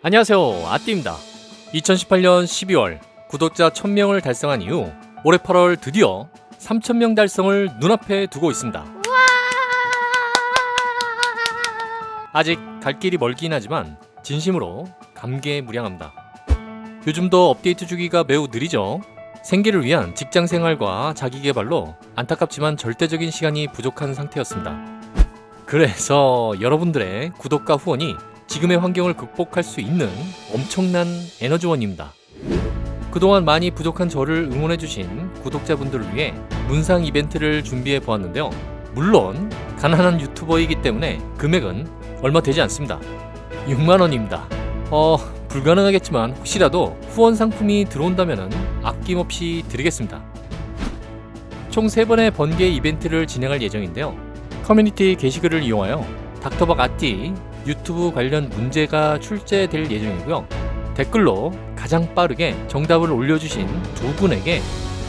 안녕하세요. 아띠입니다. 2018년 12월 구독자 1000명을 달성한 이후 올해 8월 드디어 3000명 달성을 눈앞에 두고 있습니다. 아직 갈 길이 멀긴 하지만 진심으로 감개무량합니다. 요즘도 업데이트 주기가 매우 느리죠. 생계를 위한 직장 생활과 자기 개발로 안타깝지만 절대적인 시간이 부족한 상태였습니다. 그래서 여러분들의 구독과 후원이 지금의 환경을 극복할 수 있는 엄청난 에너지원입니다. 그동안 많이 부족한 저를 응원해주신 구독자분들을 위해 문상 이벤트를 준비해 보았는데요. 물론 가난한 유튜버이기 때문에 금액은 얼마 되지 않습니다. 6만원입니다. 어, 불가능하겠지만 혹시라도 후원 상품이 들어온다면 아낌없이 드리겠습니다. 총 3번의 번개 이벤트를 진행할 예정인데요. 커뮤니티 게시글을 이용하여 닥터박 아띠 유튜브 관련 문제가 출제될 예정이고요. 댓글로 가장 빠르게 정답을 올려주신 두 분에게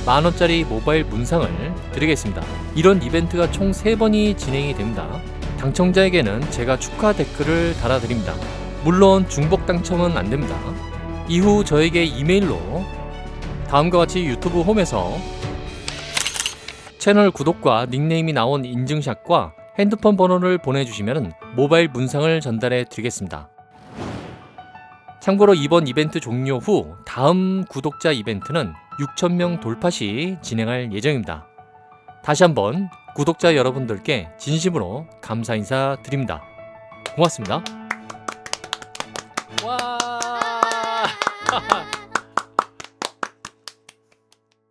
만원짜리 모바일 문상을 드리겠습니다. 이런 이벤트가 총 3번이 진행이 됩니다. 당첨자에게는 제가 축하 댓글을 달아드립니다. 물론 중복 당첨은 안 됩니다. 이후 저에게 이메일로 다음과 같이 유튜브 홈에서 채널 구독과 닉네임이 나온 인증샷과 핸드폰 번호를 보내주시면 모바일 문상을 전달해 드리겠습니다. 참고로 이번 이벤트 종료 후 다음 구독자 이벤트는 6,000명 돌파 시 진행할 예정입니다. 다시 한번 구독자 여러분들께 진심으로 감사 인사 드립니다. 고맙습니다. 와!